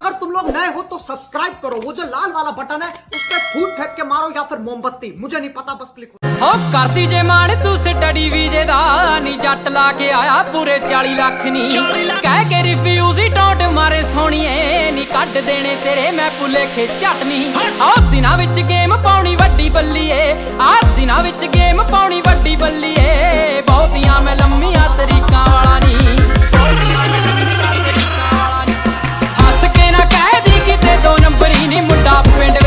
अगर तुम लोग नए हो तो सब्सक्राइब करो। वो जो लाल वाला बटन है उस पर फूट फेंक के मारो या फिर मोमबत्ती। मुझे नहीं पता बस क्लिक ਹੋ ਕਰਦੀ ਜੇ ਮਾਣ ਤੂੰ ਸਟੱਡੀ ਵੀਜ਼ੇ ਦਾ ਨੀ ਜੱਟ ਲਾ ਕੇ ਆਇਆ ਪੂਰੇ 40 ਲੱਖ ਨੀ ਕਹਿ ਕੇ ਰਿਫਿਊਜ਼ੀ ਟੌਂਟ ਮਾਰੇ ਸੋਣੀਏ ਨੀ ਕੱਢ ਦੇਣੇ ਤੇਰੇ ਮੈਂ ਪੁਲੇਖੇ ਝੱਟ ਨੀ। ਆਹ ਦਿਨਾਂ ਵਿੱਚ ਗੇਮ ਪਾਉਣੀ ਵੱਡੀ ਬੱਲੀਏ। ਆਹ ਦਿਨਾਂ ਵਿੱਚ ਗੇਮ ਪਾਉਣੀ ਵੱਡੀ ਬੱਲੀਏ। ਬਹੁਤੀਆਂ ਮੁੰਡਾ ਪਿੰਡ